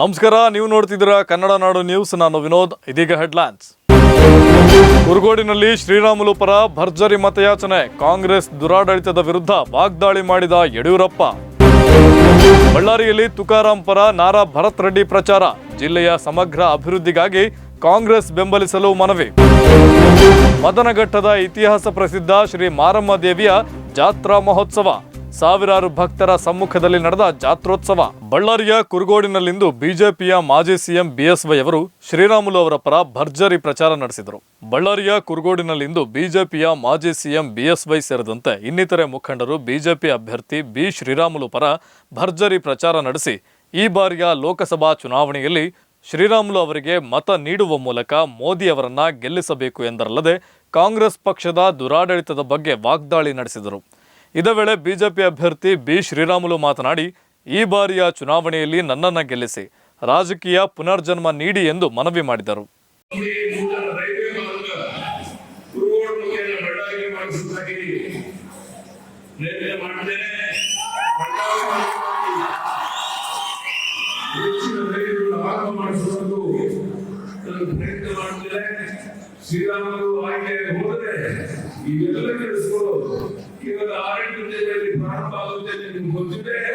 ನಮಸ್ಕಾರ, ನೀವು ನೋಡ್ತಿದ್ದೀರಾ ಕನ್ನಡ ನಾಡು ನ್ಯೂಸ್ ನಾನು ವಿನೋದ್, ಇದೀಗ ಹೆಡ್ಲೈನ್ಸ್ ಕುರುಗೋಡಿನಲ್ಲಿ ಶ್ರೀರಾಮುಲು ಪರ ಭರ್ಜರಿ ಮತಯಾಚನೆ. ಕಾಂಗ್ರೆಸ್ ದುರಾಡಳಿತದ ವಿರುದ್ಧ ವಾಗ್ದಾಳಿ ಮಾಡಿದ ಯಡಿಯೂರಪ್ಪ. ಬಳ್ಳಾರಿಯಲ್ಲಿ ತುಕಾರಾಂ ಪರ ನಾರಾ ಭರತ್ ರೆಡ್ಡಿ ಪ್ರಚಾರ. ಜಿಲ್ಲೆಯ ಸಮಗ್ರ ಅಭಿವೃದ್ಧಿಗಾಗಿ ಕಾಂಗ್ರೆಸ್ ಬೆಂಬಲಿಸಲು ಮನವಿ. ಮದನಘಟ್ಟದ ಇತಿಹಾಸ ಪ್ರಸಿದ್ಧ ಶ್ರೀ ಮಾರಮ್ಮ ದೇವಿಯ ಜಾತ್ರಾ ಮಹೋತ್ಸವ. ಸಾವಿರಾರು ಭಕ್ತರ ಸಮ್ಮುಖದಲ್ಲಿ ನಡೆದ ಜಾತ್ರೋತ್ಸವ. ಬಳ್ಳಾರಿಯ ಕುರುಗೋಡಿನಲ್ಲಿಂದು ಬಿಜೆಪಿಯ ಮಾಜಿ ಸಿಎಂ ಬಿಎಸ್ವೈ ಅವರು ಶ್ರೀರಾಮುಲು ಅವರ ಪರ ಭರ್ಜರಿ ಪ್ರಚಾರ ನಡೆಸಿದರು. ಬಳ್ಳಾರಿಯ ಕುರುಗೋಡಿನಲ್ಲಿಂದು ಬಿಜೆಪಿಯ ಮಾಜಿ ಸಿಎಂ ಬಿಎಸ್ವೈ ಸೇರಿದಂತೆ ಇನ್ನಿತರೆ ಮುಖಂಡರು ಬಿಜೆಪಿ ಅಭ್ಯರ್ಥಿ ಬಿ ಶ್ರೀರಾಮುಲು ಪರ ಭರ್ಜರಿ ಪ್ರಚಾರ ನಡೆಸಿ, ಈ ಬಾರಿಯ ಲೋಕಸಭಾ ಚುನಾವಣೆಯಲ್ಲಿ ಶ್ರೀರಾಮುಲು ಅವರಿಗೆ ಮತ ನೀಡುವ ಮೂಲಕ ಮೋದಿ ಅವರನ್ನ ಗೆಲ್ಲಿಸಬೇಕು ಎಂದರಲ್ಲದೆ ಕಾಂಗ್ರೆಸ್ ಪಕ್ಷದ ದುರಾಡಳಿತದ ಬಗ್ಗೆ ವಾಗ್ದಾಳಿ ನಡೆಸಿದರು. ಇದೇ ವೇಳೆ ಬಿಜೆಪಿ ಅಭ್ಯರ್ಥಿ ಬಿ. ಶ್ರೀರಾಮುಲು ಮಾತನಾಡಿ, ಈ ಬಾರಿಯ ಚುನಾವಣೆಯಲ್ಲಿ ನನ್ನನ್ನು ಗೆಲ್ಲಿಸಿ ರಾಜಕೀಯ ಪುನರ್ಜನ್ಮ ನೀಡಿ ಎಂದು ಮನವಿ ಮಾಡಿದರು. ಈ ನೂತನ ರೈಲ್ವೆ ಆಗುತ್ತೆ ಅಂತ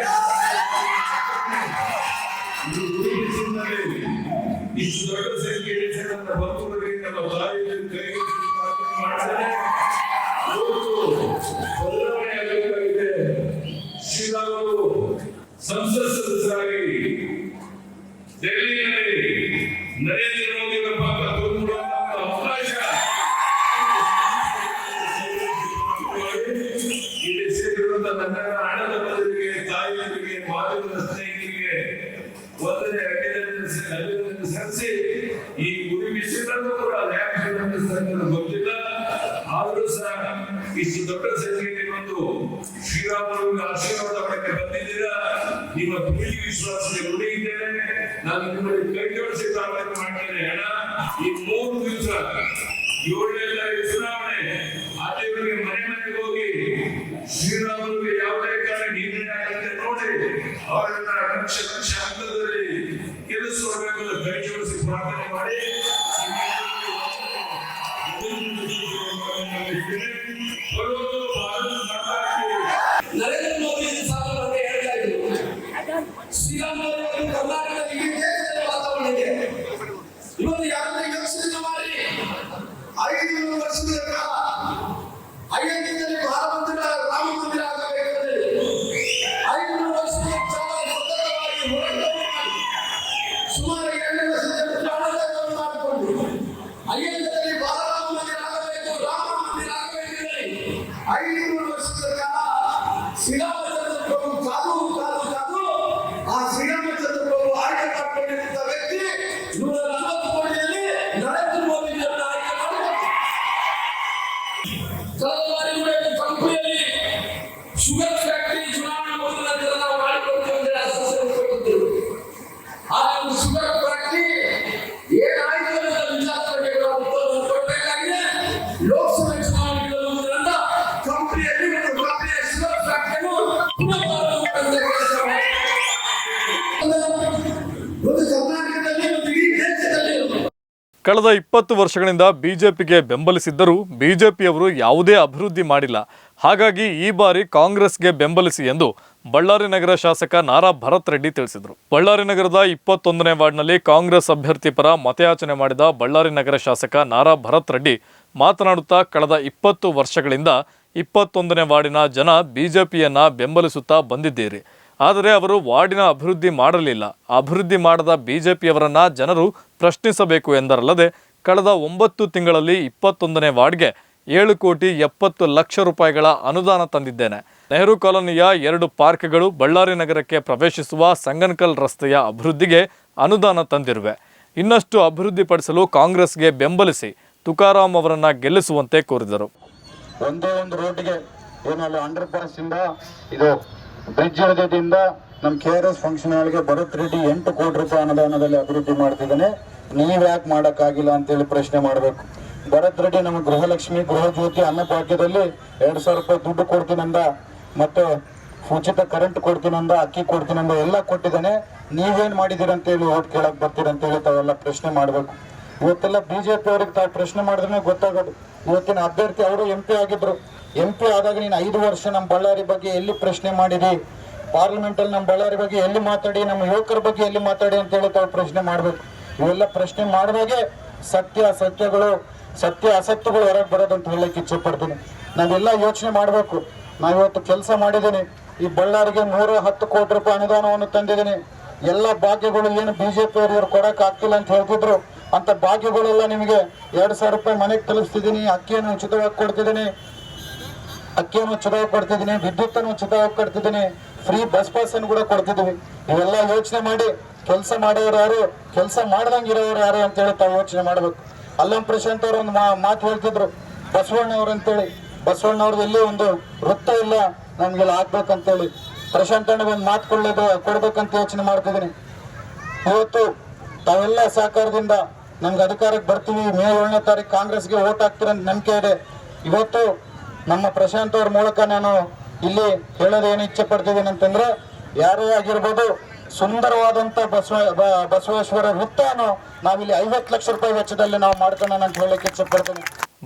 ನಿಮ್ಮ ಪ್ರೀತಿ ವಿಶ್ವಾಸಕ್ಕೆ ನುಡಿಯಿದ್ದೇನೆ ನಾನು ನಿಮ್ಮಲ್ಲಿ ಕೈ ಪ್ರಾರ್ಥನೆ ಮಾಡ್ತೇನೆ. ಹಣ ಈ ಮೂರು ದಿವಸ ಏಳನೇ ಚುನಾವಣೆ. ಆ ದೇವರಿಗೆ ಮನೆ ಮನೆಗೆ ಹೋಗಿ ಶ್ರೀರಾಮನಿಗೆ ಯಾವುದೇ ಕಾರಣ ನಿರ್ಣಯ ಆಗಂತೆ ನೋಡಿ. ಅವರನ್ನ ಲಕ್ಷ ಲಕ್ಷ ಹಂತದಲ್ಲಿ ಗೆಲ್ಲಿಸಿಕೊಡ್ಬೇಕು ಅಂತ ಕೈ ಜೋಡಿಸಿ ಪ್ರಾರ್ಥನೆ ಮಾಡಿ. ನರೇಂದ್ರ ಶ್ರೀರಾಮುಲು ಅವರು ಕರ್ನಾಟಕದ ಇಡೀ ದೇಶದಲ್ಲಿ ವಾತಾವರಣ ಇದೆ ಇವತ್ತು ಯಾವುದೇ ಯೋಚನೆ ಮಾಡಿ ಐದು ವರ್ಷಗಳ ಕಾಲ ಅಯೋಧ್ಯೆಯಲ್ಲಿ ಭಾರತದ ರಾಮ ಮಂದಿರ ಆಗಬೇಕಾದ್ರೆ ಐದು ವರ್ಷಗಳ ಕಾಲ ಸತತವಾಗಿ ಹೋರಾಟವನ್ನು ಕಳೆದ ಇಪ್ಪತ್ತು ವರ್ಷಗಳಿಂದ ಬಿಜೆಪಿಗೆ ಬೆಂಬಲಿಸಿದ್ದರೂ ಬಿಜೆಪಿಯವರು ಯಾವುದೇ ಅಭಿವೃದ್ಧಿ ಮಾಡಿಲ್ಲ. ಹಾಗಾಗಿ ಈ ಬಾರಿ ಕಾಂಗ್ರೆಸ್ಗೆ ಬೆಂಬಲಿಸಿ ಎಂದು ಬಳ್ಳಾರಿ ನಗರ ಶಾಸಕ ನಾರಾ ಭರತ್ ರೆಡ್ಡಿ ತಿಳಿಸಿದರು. ಬಳ್ಳಾರಿ ನಗರದ ಇಪ್ಪತ್ತೊಂದನೇ ವಾರ್ಡ್ನಲ್ಲಿ ಕಾಂಗ್ರೆಸ್ ಅಭ್ಯರ್ಥಿ ಪರ ಮತಯಾಚನೆ ಮಾಡಿದ ಬಳ್ಳಾರಿ ನಗರ ಶಾಸಕ ನಾರಾ ಭರತ್ ರೆಡ್ಡಿ ಮಾತನಾಡುತ್ತಾ ಕಳೆದ ಇಪ್ಪತ್ತು ವರ್ಷಗಳಿಂದ ಇಪ್ಪತ್ತೊಂದನೇ ವಾರ್ಡಿನ ಜನ ಬಿಜೆಪಿಯನ್ನ ಬೆಂಬಲಿಸುತ್ತಾ ಬಂದಿದ್ದೀರಿ. ಆದರೆ ಅವರು ವಾರ್ಡಿನ ಅಭಿವೃದ್ಧಿ ಮಾಡಲಿಲ್ಲ. ಅಭಿವೃದ್ಧಿ ಮಾಡದ ಬಿಜೆಪಿಯವರನ್ನ ಜನರು ಪ್ರಶ್ನಿಸಬೇಕು ಎಂದರಲ್ಲದೆ, ಕಳೆದ ಒಂಬತ್ತು ತಿಂಗಳಲ್ಲಿ ಇಪ್ಪತ್ತೊಂದನೇ ವಾರ್ಡ್ಗೆ ಏಳು ಕೋಟಿ ಎಪ್ಪತ್ತು ಲಕ್ಷ ರೂಪಾಯಿಗಳ ಅನುದಾನ ತಂದಿದ್ದೇನೆ. ನೆಹರು ಕಾಲೋನಿಯ ಎರಡು ಪಾರ್ಕ್ಗಳು ಬಳ್ಳಾರಿ ನಗರಕ್ಕೆ ಪ್ರವೇಶಿಸುವ ಸಂಗನಕಲ್ ರಸ್ತೆಯ ಅಭಿವೃದ್ಧಿಗೆ ಅನುದಾನ ತಂದಿರುವೆ. ಇನ್ನಷ್ಟು ಅಭಿವೃದ್ಧಿಪಡಿಸಲು ಕಾಂಗ್ರೆಸ್ಗೆ ಬೆಂಬಲಿಸಿ ತುಕಾರಾಂ ಅವರನ್ನ ಗೆಲ್ಲಿಸುವಂತೆ ಕೋರಿದರು. ಒಂದೇ ಒಂದು ರೋಡ್ಗೆ ಏನಲ್ಲ ಪಾಸ್ ಇಂದ ಇದು ಬ್ರಿಡ್ಜ್ ಹೃದಯದಿಂದ ನಮ್ಮ ಕೆ ಆರ್ ಎಸ್ ಫಂಕ್ಷನ್ ಹಾಲ್ಗೆ ಭರತ್ ರೆಡ್ಡಿ ಎಂಟು ಕೋಟಿ ರೂಪಾಯಿ ಅನುದಾನದಲ್ಲಿ ಅಭಿವೃದ್ಧಿ ಮಾಡ್ತಿದ್ದಾನೆ. ನೀವ್ ಯಾಕೆ ಮಾಡಕ್ಕಾಗಿಲ್ಲ ಅಂತೇಳಿ ಪ್ರಶ್ನೆ ಮಾಡಬೇಕು. ಭರತ್ ರೆಡ್ಡಿ ನಮ್ಮ ಗೃಹಲಕ್ಷ್ಮಿ ಗೃಹ ಜ್ಯೋತಿ ಎರಡ್ ಸಾವಿರ ರೂಪಾಯಿ ದುಡ್ಡು ಕೊಡ್ತೀನಂದ ಮತ್ತು ಉಚಿತ ಕರೆಂಟ್ ಕೊಡ್ತೀನಂದ, ಅಕ್ಕಿ ಕೊಡ್ತೀನಂದ ಎಲ್ಲ ಕೊಟ್ಟಿದ್ದಾನೆ. ನೀವೇನ್ ಅಂತೇಳಿ ಓಟ್ ಕೇಳಕ್ ಬರ್ತೀರ ಅಂತೇಳಿ ತಾವೆಲ್ಲ ಪ್ರಶ್ನೆ ಮಾಡಬೇಕು. ಇವತ್ತೆಲ್ಲ ಬಿಜೆಪಿ ಅವ್ರಿಗೆ ತಾವು ಪ್ರಶ್ನೆ ಮಾಡಿದ್ರೆ ಗೊತ್ತಾಗೋದು. ಇವತ್ತಿನ ಅಭ್ಯರ್ಥಿ ಅವರು ಎಂ ಪಿ ಆಗಿದ್ರು. ಎಂ ಪಿ ಆದಾಗ ನೀನು ಐದು ವರ್ಷ ನಮ್ಮ ಬಳ್ಳಾರಿ ಬಗ್ಗೆ ಎಲ್ಲಿ ಪ್ರಶ್ನೆ ಮಾಡಿದಿ? ಪಾರ್ಲಿಮೆಂಟ್ ಅಲ್ಲಿ ನಮ್ಮ ಬಳ್ಳಾರಿ ಬಗ್ಗೆ ಎಲ್ಲಿ ಮಾತಾಡಿ? ನಮ್ಮ ಯುವಕರ ಬಗ್ಗೆ ಎಲ್ಲಿ ಮಾತಾಡಿ ಅಂತೇಳಿ ತಾವು ಪ್ರಶ್ನೆ ಮಾಡ್ಬೇಕು. ಇವೆಲ್ಲ ಪ್ರಶ್ನೆ ಮಾಡಿದಾಗೆ ಸತ್ಯ ಅಸತ್ಯಗಳು ಸತ್ಯ ಅಸತ್ಯಗಳು ಹೊರಗೆ ಬರೋದಂತ ಹೇಳಕ್ಕೆ ಇಚ್ಛೆ ಪಡ್ತೀನಿ ನಾವೆಲ್ಲ ಯೋಚನೆ ಮಾಡಬೇಕು. ನಾವಿವತ್ತು ಕೆಲಸ ಮಾಡಿದ್ದೀನಿ. ಈ ಬಳ್ಳಾರಿಗೆ ನೂರ ಹತ್ತು ಕೋಟಿ ರೂಪಾಯಿ ಅನುದಾನವನ್ನು ತಂದಿದ್ದೀನಿ. ಎಲ್ಲ ಭಾಗ್ಯಗಳು ಏನು ಬಿಜೆಪಿ ಅವರು ಇವ್ರು ಕೊಡೋಕ್ಕಾಗ್ತಿಲ್ಲ ಆಗ್ತಿಲ್ಲ ಅಂತ ಹೇಳ್ತಿದ್ರು. ಅಂತ ಭಾಗ್ಯಗಳೆಲ್ಲ ನಿಮಗೆ ಎರಡ್ ಸಾವಿರ ರೂಪಾಯಿ ಮನೆಗೆ ತಲುಪಿಸ್ತಿದ್ದೀನಿ. ಅಕ್ಕಿಯನ್ನು ಉಚಿತವಾಗಿ ಕೊಡ್ತಿದ್ದೀನಿ. ಅಕ್ಕಿಯನ್ನು ಉಚಿತವಾಗಿ ಕೊಡ್ತಿದ್ದೀನಿ. ವಿದ್ಯುತ್ತನ್ನು ಉಚಿತವಾಗಿ ಕೊಡ್ತಿದ್ದೀನಿ. ಫ್ರೀ ಬಸ್ ಪಾಸ್ ಅನ್ನು ಕೂಡ ಕೊಡ್ತಿದ್ದೀವಿ. ಇವೆಲ್ಲ ಯೋಚನೆ ಮಾಡಿ ಕೆಲಸ ಮಾಡೋರು ಯಾರು? ಕೆಲಸ ಮಾಡ್ದಂಗೆ ಯಾರು ಅಂತ ಹೇಳಿ ತಾವು ಯೋಚನೆ ಮಾಡ್ಬೇಕು. ಅಲ್ಲಂ ಪ್ರಶಾಂತ್ ಅವರು ಒಂದು ಮಾತು ಹೇಳ್ತಿದ್ರು. ಬಸವಣ್ಣವ್ರು ಅಂತೇಳಿ ಬಸವಣ್ಣವ್ರದ್ದು ಎಲ್ಲಿ ಒಂದು ವೃತ್ತ ಇಲ್ಲ. ನಮ್ಗೆಲ್ಲ ಆಗ್ಬೇಕಂತೇಳಿ ಪ್ರಶಾಂತ್ ಅಣ್ಣ ಒಂದು ಮಾತು ಕೊಡ್ಲೇ ಕೊಡ್ಬೇಕಂತ ಯೋಚನೆ ಮಾಡ್ತಿದ್ದೀನಿ. ಇವತ್ತು ತಾವೆಲ್ಲ ಸಹಕಾರದಿಂದ ನಮ್ಗೆ ಅಧಿಕಾರಕ್ಕೆ ಬರ್ತೀವಿ ಮೇ ಏಳನೇ ತಾರೀಕು ಕಾಂಗ್ರೆಸ್ಗೆ ಓಟ್ ಹಾಕ್ತೀರ ಅಂತ ನಂಬಿಕೆ ಇದೆ. ಇವತ್ತು ನಮ್ಮ ಪ್ರಶಾಂತ್ ಅವ್ರ ಮೂಲಕ ನಾನು ಇಲ್ಲಿ ಹೇಳೋದೇನು ಇಚ್ಛೆ ಪಡ್ತಿದ್ದೀನಿ ಅಂತಂದ್ರೆ, ಯಾರೇ ಆಗಿರ್ಬೋದು ಸುಂದರವಾದಂತ ಬಸವ ಬಸವೇಶ್ವರ ವೃತ್ತವನ್ನು ನಾವಿಲ್ಲಿ ಐವತ್ತು ಲಕ್ಷ ರೂಪಾಯಿ ವೆಚ್ಚದಲ್ಲಿ ನಾವು ಮಾಡ್ಕೊಳ್ಳೋಣ ಅಂತ ಹೇಳಕ್ಕೆ ಇಚ್ಛೆ ಪಡ್ತೀನಿ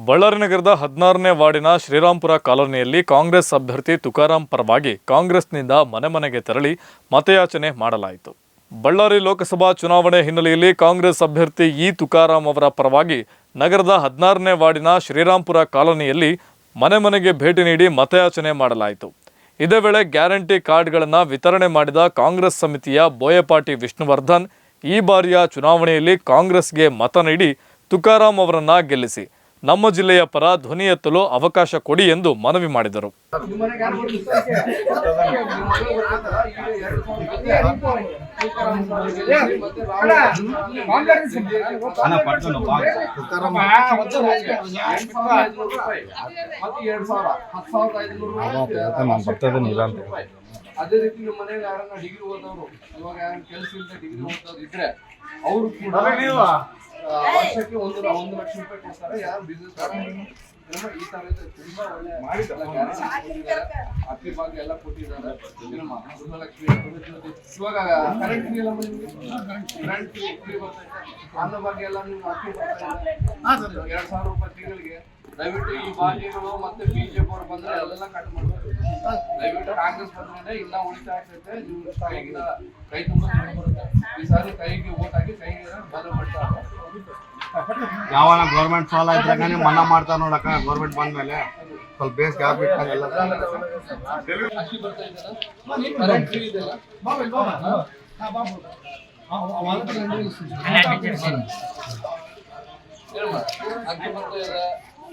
ಬಳ್ಳಾರಿ ನಗರದ ಹದಿನಾರನೇ ವಾರ್ಡಿನ ಶ್ರೀರಾಮ್ಪುರ ಕಾಲೋನಿಯಲ್ಲಿ ಕಾಂಗ್ರೆಸ್ ಅಭ್ಯರ್ಥಿ ತುಕಾರಾಂ ಪರವಾಗಿ ಕಾಂಗ್ರೆಸ್ನಿಂದ ಮನೆ ಮನೆಗೆ ತೆರಳಿ ಮತಯಾಚನೆ ಮಾಡಲಾಯಿತು. ಬಳ್ಳಾರಿ ಲೋಕಸಭಾ ಚುನಾವಣೆ ಹಿನ್ನೆಲೆಯಲ್ಲಿ ಕಾಂಗ್ರೆಸ್ ಅಭ್ಯರ್ಥಿ ಇ ತುಕಾರಾಂ ಅವರ ಪರವಾಗಿ ನಗರದ ಹದಿನಾರನೇ ವಾರ್ಡಿನ ಶ್ರೀರಾಂಪುರ ಕಾಲೋನಿಯಲ್ಲಿ ಮನೆ ಮನೆಗೆ ಭೇಟಿ ನೀಡಿ ಮತಯಾಚನೆ ಮಾಡಲಾಯಿತು. ಇದೇ ವೇಳೆ ಗ್ಯಾರಂಟಿ ಕಾರ್ಡ್ಗಳನ್ನು ವಿತರಣೆ ಮಾಡಿದ ಕಾಂಗ್ರೆಸ್ ಸಮಿತಿಯ ಬೋಯಪಾಟಿ ವಿಷ್ಣುವರ್ಧನ್ ಈ ಬಾರಿಯ ಚುನಾವಣೆಯಲ್ಲಿ ಕಾಂಗ್ರೆಸ್ಗೆ ಮತ ನೀಡಿ ತುಕಾರಾಂ ಅವರನ್ನು ಗೆಲ್ಲಿಸಿ. ನಮ್ಮ ಜಿಲ್ಲೆಯ ಪರ ಧ್ವನಿ ಎತ್ತಲು ಅವಕಾಶ ಕೊಡಿ ಎಂದು ಮನವಿ ಮಾಡಿದರು. ಅದೇ ರೀತಿ ನಿಮ್ಮ ಮನೆಯಲ್ಲಿ ಯಾರನ್ನ ಡಿಗ್ರಿ ಓದೋರು ಇವಾಗ ಯಾರು ಕೆಲಸ ಇಲ್ಲದೆ ಡಿಗ್ರಿ ಓದೋರು ಇದ್ರೆ ಅವರು ಕೂಡ ವರ್ಷಕ್ಕೆ ಒಂದು ಒಂದು ಲಕ್ಷ ರೂಪಾಯಿ ಕೊಡ್ತಾರೆ ಯಾರು ಬಿಸ್ನೆಸ್ ಈ ತರ. ತುಂಬಾ ಒಳ್ಳೆ. ಅಕ್ಕಿ ಭಾಗ್ಯ ಎಲ್ಲ ಕೊಟ್ಟಿದ್ದಾರೆ. ಗೃಹಲಕ್ಷ್ಮಿ ಇವಾಗ ಕರೆಂಟ್ ಫ್ರೀ ಬರ್ತೈತೆ? ಅನ್ನ ಭಾಗ್ಯ ಎಲ್ಲ ನೀವು ಅಕ್ಕಿ ಎರಡ್ ಸಾವಿರ ರೂಪಾಯಿ ತಿಂಗಳಿಗೆ. ದಯವಿಟ್ಟು ಈ ಭಾಗ್ಯಗಳು ಮತ್ತೆ ಬಿಜೆಪಿ ಅವ್ರು ಬಂದ್ರೆ ಅಲ್ಲೆಲ್ಲ ಕಟ್ ಮಾಡ್ಬೇಕು ದಯವಿಟ್ಟು ಕಾಂಗ್ರೆಸ್ ಬಂದ್ರೆ ಇನ್ನ ಉಳಿತಾಯ ಆಗ್ತೈತೆ. ನೀವು ಕೈಗಿನ ಕೈ ತುಂಬ ಬರುತ್ತೆ. ಈ ಸಾರಿ ಕೈಗೆ ಓಟ್ ಹಾಕಿ ಕೈಗೆ ಬದಲು ಮಾಡ್ತಾರೆ ಯಾವಾಗ ಗೌರ್ಮೆಂಟ್ ಸಾಲ ಇದ್ರಾಗನೇ ಮನ್ನಾ ಮಾಡ್ತಾರ ನೋಡಕ್ಕ ಗೌರ್ಮೆಂಟ್ ಬಂದ್ಮೇಲೆ ಸ್ವಲ್ಪ ಬೇಸ್ ಗ್ಯಾಪ್ ಇಟ್ಕೊಂಡೆಲ್ಲ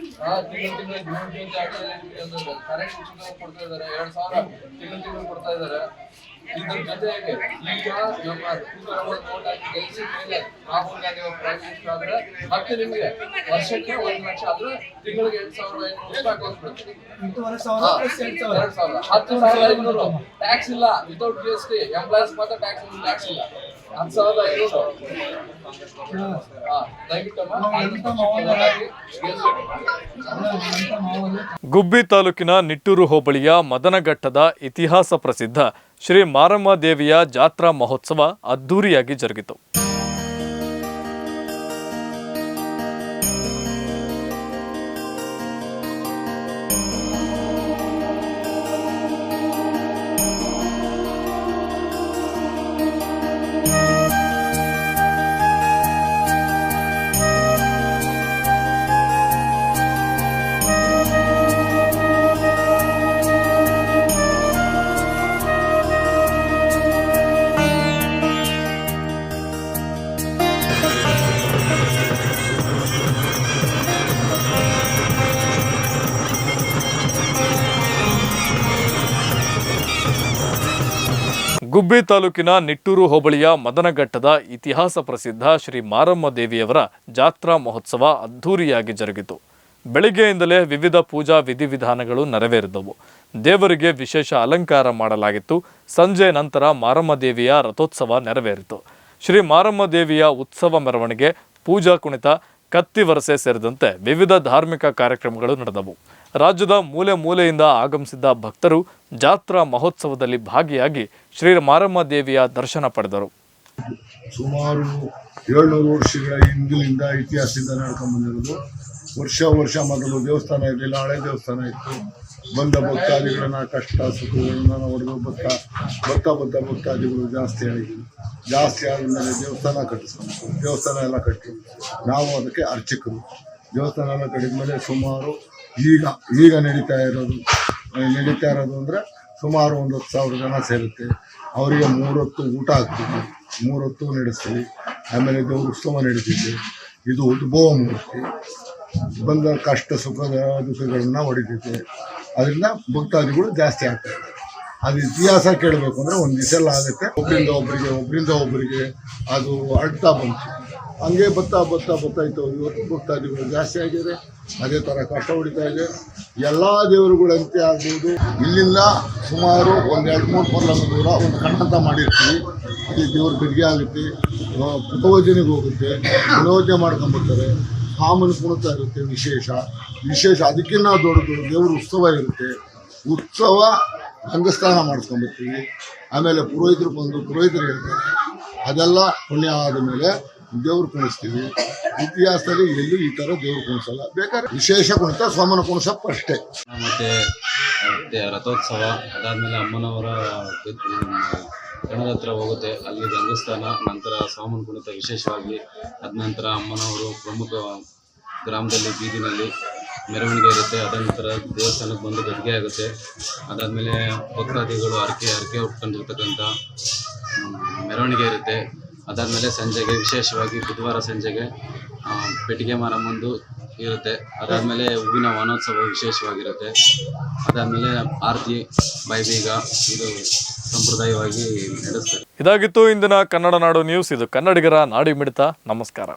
ಉಚಿತ ಕೊಡ್ತಾ ಇದಾರೆ ಎರಡ್ ಸಾವಿರ ತಿಂಗಳು ತಿಂಗಳು ಕೊಡ್ತಾ ಇದಾರೆ. ಇದ್ರ ಜೊತೆಗೆ ಈಗ ನಮ್ಮ ತೂಕರವ್ರ ನೋಟ್ ಹಾಕಿ ಗೆಲ್ಸಿದ ಮೇಲೆ ರಾಹುಲ್ ಗಾಂಧಿ ಅವ್ರ ಪ್ರೈಮ್ ಮಿನಿಸ್ಟರ್ ಆದ್ರೆ ಮತ್ತೆ ನಿಮ್ಗೆ ವರ್ಷಕ್ಕೆ ಒಂದ್ ಲಕ್ಷ ಆದ್ರೆ ತಿಂಗಳಿಗೆ ಎಂಟ್ ಸಾವಿರದ ಐನೂರು ರೂಪಾಯಿ ಕೊಟ್ಬಿಡ್ತೀವಿ ಎರಡ್ ಸಾವಿರ. ಹತ್ತು ಸಾವಿರ ಐನೂರು ಟ್ಯಾಕ್ಸ್ ಇಲ್ಲ. Without G S T employees ಮಾತ್ರ ಟ್ಯಾಕ್ಸ್ ಟ್ಯಾಕ್ಸ್ ಇಲ್ಲ. ಗುಬ್ಬಿ ತಾಲೂಕಿನ ನಿಟ್ಟೂರು ಹೋಬಳಿಯ ಮದನಘಟ್ಟದ ಇತಿಹಾಸ ಪ್ರಸಿದ್ಧ ಶ್ರೀ ಮಾರಮ್ಮ ದೇವಿಯ ಜಾತ್ರಾ ಮಹೋತ್ಸವ ಅದ್ದೂರಿಯಾಗಿ ಜರುಗಿತು. ಗುಬ್ಬಿ ತಾಲೂಕಿನ ನಿಟ್ಟೂರು ಹೋಬಳಿಯ ಮದನಘಟ್ಟದ ಇತಿಹಾಸ ಪ್ರಸಿದ್ಧ ಶ್ರೀ ಮಾರಮ್ಮ ದೇವಿಯವರ ಜಾತ್ರಾ ಮಹೋತ್ಸವ ಅದ್ಧೂರಿಯಾಗಿ ಜರುಗಿತು. ಬೆಳಿಗ್ಗೆಯಿಂದಲೇ ವಿವಿಧ ಪೂಜಾ ವಿಧಿವಿಧಾನಗಳು ನೆರವೇರಿದವು. ದೇವರಿಗೆ ವಿಶೇಷ ಅಲಂಕಾರ ಮಾಡಲಾಗಿತ್ತು. ಸಂಜೆ ನಂತರ ಮಾರಮ್ಮ ದೇವಿಯ ರಥೋತ್ಸವ ನೆರವೇರಿತು. ಶ್ರೀ ಮಾರಮ್ಮ ದೇವಿಯ ಉತ್ಸವ ಮೆರವಣಿಗೆ, ಪೂಜಾ ಕುಣಿತ, ಕತ್ತಿ ವರಸೆ ಸೇರಿದಂತೆ ವಿವಿಧ ಧಾರ್ಮಿಕ ಕಾರ್ಯಕ್ರಮಗಳು ನಡೆದವು. ರಾಜ್ಯದ ಮೂಲೆ ಮೂಲೆಯಿಂದ ಆಗಮಿಸಿದ್ದ ಭಕ್ತರು ಜಾತ್ರಾ ಮಹೋತ್ಸವದಲ್ಲಿ ಭಾಗಿಯಾಗಿ ಶ್ರೀ ಮಾರಮ್ಮ ದೇವಿಯ ದರ್ಶನ ಪಡೆದರು. ಸುಮಾರು ಏಳ್ನೂರು ವರ್ಷಗಳ ಹಿಂದಿನಿಂದ ಇತಿಹಾಸದಿಂದ ನಡ್ಕೊಂಡು ಬಂದಿರೋದು. ವರ್ಷ ವರ್ಷ ಮೊದಲು ದೇವಸ್ಥಾನ ಇರಲಿಲ್ಲ, ಹಳೆ ದೇವಸ್ಥಾನ ಇತ್ತು. ಬಂದ ಭಕ್ತಾದಿಗಳನ್ನ ಕಷ್ಟ ಸುಖಗಳನ್ನ ಹೊಡೆದು ಭಕ್ತ ಭಕ್ತ ಬದ್ಧ ಭಕ್ತಾದಿಗಳು ಜಾಸ್ತಿ ಆಗಿ, ಜಾಸ್ತಿ ಆದ್ಮೇಲೆ ದೇವಸ್ಥಾನ ಕಟ್ಟಿಸ್ಕೊಂಡು ದೇವಸ್ಥಾನ ಎಲ್ಲ ಕಟ್ಟಿ, ನಾವು ಅದಕ್ಕೆ ಅರ್ಚಕರು. ದೇವಸ್ಥಾನ ಎಲ್ಲ ಕಟ್ಟಿದ್ಮೇಲೆ ಸುಮಾರು ಈಗ ಈಗ ನಡೀತಾ ಇರೋದು ನಡೀತಾ ಇರೋದು ಅಂದರೆ ಸುಮಾರು ಒಂದು ಹತ್ತು ಸಾವಿರ ಜನ ಸೇರುತ್ತೆ. ಅವರಿಗೆ ಮೂರೊತ್ತು ಊಟ ಹಾಕ್ತೀವಿ ಮೂರೊತ್ತು ನಡೆಸ್ತೀವಿ. ಆಮೇಲೆ ಇದು ಉತ್ಸವ ನಡೀತಿದೆ. ಇದು ಉದ್ಭವ ಮೂರ್ತಿ. ಬಂದ ಕಷ್ಟ, ಸುಖದ ದುಃಖಗಳನ್ನ ಹೊಡಿತೈತೆ. ಅದರಿಂದ ಭಕ್ತಾದಿಗಳು ಜಾಸ್ತಿ ಆಗ್ತಾರೆ. ಅದು ಇತಿಹಾಸ ಕೇಳಬೇಕು ಅಂದರೆ ಒಂದು ದಿವಸ ಆಗುತ್ತೆ. ಒಬ್ಬರಿಂದ ಒಬ್ಬರಿಗೆ ಒಬ್ಬರಿಂದ ಒಬ್ಬರಿಗೆ ಅದು ಅಳ್ತಾ ಬಂತು. ಹಂಗೆ ಬತ್ತಾ ಬತ್ತಾ ಬತ್ತಾ ಇತ್ತು. ಇವತ್ತು ಭಕ್ತಾದಿಗಳು ಜಾಸ್ತಿ ಆಗಿದೆ. ಅದೇ ಥರ ಕಷ್ಟ ಹೊಡಿತಾ ಇದೆ. ಎಲ್ಲ ದೇವರುಗಳಂತೆ ಆಗ್ಬೋದು. ಇಲ್ಲಿಂದ ಸುಮಾರು ಒಂದು ಎರಡು ಮೂರು ಪರ್ಲಂಗ ದೂರ ಒಂದು ಕಣ್ಣಂತ ಮಾಡಿರ್ತೀವಿ. ಅಲ್ಲಿ ದೇವ್ರ ಬೆರಿಗೆ ಆಗುತ್ತೆ ಪುಟವಜನೆಗೆ ಹೋಗುತ್ತೆ ಪುಟವಜನೆ ಮಾಡ್ಕೊಂಬರ್ತಾರೆ ಕಾಮನ್ ಕುಣಿತ ಇರುತ್ತೆ ವಿಶೇಷ. ವಿಶೇಷ ಅದಕ್ಕಿಂತ ದೊಡ್ಡದು ದೇವ್ರ ಉತ್ಸವ ಇರುತ್ತೆ. ಉತ್ಸವ ರಂಗಸ್ಥಾನ ಮಾಡಿಸ್ಕೊಂಬರ್ತೀವಿ ಆಮೇಲೆ ಪುರೋಹಿತರು ಬಂದು ಪುರೋಹಿತರು ಹೇಳ್ತಾರೆ, ಅದೆಲ್ಲ ಪುಣ್ಯ ಆದ ಮೇಲೆ ದೇವ್ರು ಕುಣಿಸ್ತೀವಿ. ಇತಿಹಾಸದಲ್ಲಿ ಎಲ್ಲೂ ಈ ಥರ ದೇವ್ರು ಕುಣಿಸಲ್ಲ. ಬೇಕಾದ್ರೆ ವಿಶೇಷ ಕುಣಿತ ಸೋಮನ ಕುಣಿಸಪ್ಪ ಅಷ್ಟೇ. ಮತ್ತು ರಥೋತ್ಸವ, ಅದಾದ್ಮೇಲೆ ಅಮ್ಮನವರ ಗಣದ ಹತ್ರ ಹೋಗುತ್ತೆ ಅಲ್ಲಿ ಗಂಗಸ್ಥಾನ ನಂತರ ಸ್ವಾಮನ ಕುಣಿತ ವಿಶೇಷವಾಗಿ ಅದ ನಂತರ ಅಮ್ಮನವರು ಪ್ರಮುಖ ಗ್ರಾಮದಲ್ಲಿ ಬೀದಿನಲ್ಲಿ ಮೆರವಣಿಗೆ ಇರುತ್ತೆ. ಅದ ನಂತರ ದೇವಸ್ಥಾನಕ್ಕೆ ಬಂದು ಗದ್ಗೆ ಆಗುತ್ತೆ. ಅದಾದಮೇಲೆ ಭಕ್ತಾದಿಗಳು ಹರಕೆ ಹರಕೆ ಉಟ್ಕೊಂಡಿರ್ತಕ್ಕಂಥ ಮೆರವಣಿಗೆ ಇರುತ್ತೆ. ಅದಾದಮೇಲೆ ಸಂಜೆಗೆ, ವಿಶೇಷವಾಗಿ ಬುಧವಾರ ಸಂಜೆಗೆ ಪೆಟ್ಟಿಗೆ ಮಾರಮ್ಮಂದು ಇರುತ್ತೆ. ಅದಾದಮೇಲೆ ಹೂವಿನ ವನೋತ್ಸವ ವಿಶೇಷವಾಗಿರುತ್ತೆ. ಅದಾದಮೇಲೆ ಆರತಿ, ಬೈಬೀಗ ಇದು ಸಂಪ್ರದಾಯವಾಗಿ ನಡೆಸ್ತಾರೆ. ಇದಾಗಿತ್ತು ಇಂದಿನ ಕನ್ನಡ ನಾಡು ನ್ಯೂಸ್ ಇದು ಕನ್ನಡಿಗರ ನಾಡಿ ಮಿಡಿತ ನಮಸ್ಕಾರ.